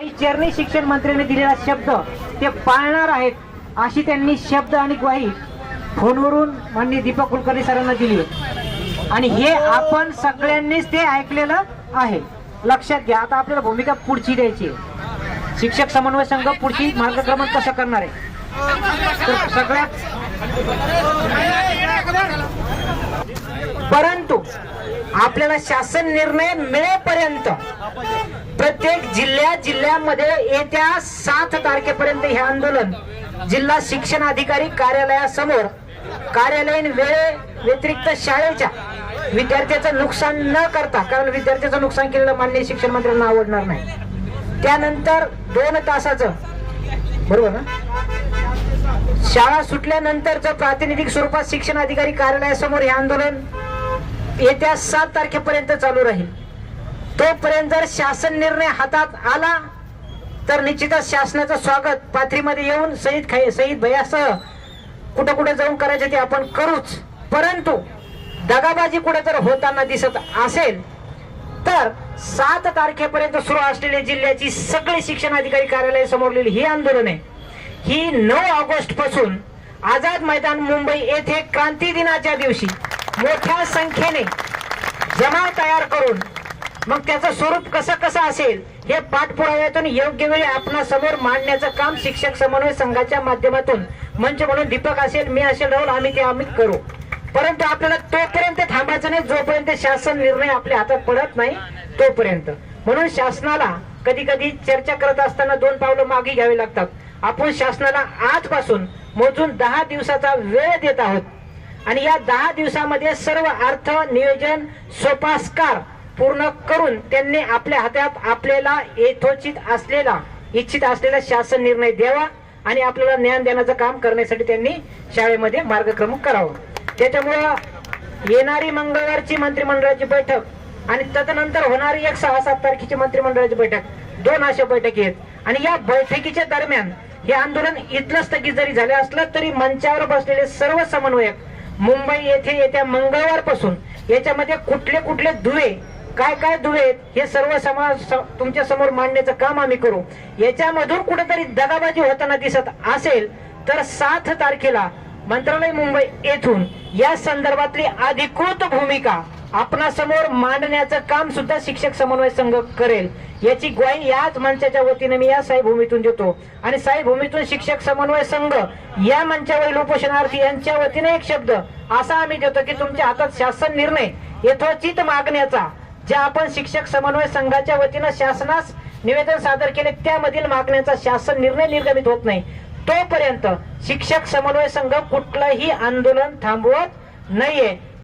चरणी शिक्षण मंत्र्यांनी दिलेला शब्द ते पाळणार आहेत अशी त्यांनी शब्द आणि ग्वाही फोनवरून माननीय दीपक कुलकर्णी सरांना दिली. आणि हे आपण सगळ्यांनीच ते ऐकलेलं आहे. लक्षात घ्या आता आपल्याला भूमिका पुढची द्यायची आहे. शिक्षक समन्वय संघ पुढची मार्गक्रमण कसं करणार आहे? तर परंतु आपल्याला शासन निर्णय मिळेपर्यंत प्रत्येक जिल्ह्या जिल्ह्यामध्ये येत्या सात तारखेपर्यंत हे आंदोलन जिल्हा शिक्षण अधिकारी कार्यालयासमोर कार्यालयीन वेळे व्यतिरिक्त शाळेच्या विद्यार्थ्याचं नुकसान न करता कारण विद्यार्थ्याचं नुकसान केलेलं मान्य शिक्षण मंत्र्यांना आवडणार नाही. त्यानंतर दोन तासाचं बरोबर ना? शाळा सुटल्यानंतरचं प्रातिनिधिक स्वरूपात शिक्षण अधिकारी कार्यालयासमोर हे आंदोलन येत्या सात तारखेपर्यंत चालू राहील. तोपर्यंत जर शासन निर्णय हातात आला तर निश्चितच शासनाचं स्वागत पाथरीमध्ये येऊन सईद खाई सईद भयासह कुठं कुठं जाऊन करायचे ते आपण करूच. परंतु दगाबाजी कुठे जर होताना दिसत असेल तर सात तारखेपर्यंत सुरू असलेल्या जिल्ह्याची सगळी शिक्षण अधिकारी कार्यालय समोरलेली ही आंदोलन आहे. ही नऊ ऑगस्टपासून आझाद मैदान मुंबई येथे क्रांती दिनाच्या दिवशी मोठ्या संख्येने जमाव तयार करून मग त्याचं स्वरूप कसं कसं असेल हे पाठपुराव्यातून योग्य वेळी आपणा समोर मांडण्याचं काम शिक्षक समन्वय संघाच्या माध्यमातून मंच म्हणून दीपक असेल मी असेल राहुल आम्ही ते आम्ही करू. परंतु आपल्याला तोपर्यंत थांबायचं नाही जोपर्यंत शासन निर्णय आपल्या हातात पडत नाही तोपर्यंत. म्हणून शासनाला कधी कधी चर्चा करत असताना दोन पावलं मागे घ्यावी लागतात. आपण शासनाला आजपासून मोजून दहा दिवसाचा वेळ देत आहोत. आणि या दहा दिवसामध्ये सर्व अर्थ नियोजन सोपास्कार पूर्ण करून त्यांनी आपल्या हातात आपल्याला यथोचित असलेला इच्छित असलेला शासन निर्णय द्यावा आणि आपल्याला ज्ञान देण्याचं काम करण्यासाठी त्यांनी शाळेमध्ये मार्गक्रमण करावं. त्याच्यामुळं येणारी मंगळवारची मंत्रिमंडळाची बैठक आणि तदनंतर होणारी एक सहा सात तारखेची मंत्रिमंडळाची बैठक दोन अशा बैठकी आहेत. आणि या बैठकीच्या दरम्यान हे आंदोलन इथलं स्थगित जरी झालं असलं तरी मंचावर बसलेले सर्व समन्वयक मुंबई येथे येत्या मंगळवारपासून याच्यामध्ये कुठले कुठले दुवे काय काय दुवे आहेत हे सर्व समाज स- तुमच्यासमोर मांडण्याचं काम आम्ही करू. याच्यामधून कुठेतरी दगाबाजी होताना दिसत असेल तर सात तारखेला मंत्रालय मुंबई येथून या संदर्भातली अधिकृत भूमिका आपणासमोर मांडण्याचं काम सुद्धा शिक्षक समन्वय संघ करेल. याची ग्वाही याच मंचाच्या वतीने मी या साई भूमीतून देतो. आणि साई भूमीतून शिक्षक समन्वय संघ या मंचावरील उपोषणार्थी यांच्या वतीने एक शब्द असा आम्ही देतो की तुमच्या हातात शासन निर्णय यथोचित मागण्याचा ज्या आपण शिक्षक समन्वय संघाच्या वतीनं शासनास निवेदन सादर केले त्यामधील मागण्यांचा शासन निर्णय निर्गमित होत नाही. तोपर्यंत शिक्षक समन्वय संघ कुठलंही आंदोलन थांबवत नाहीये.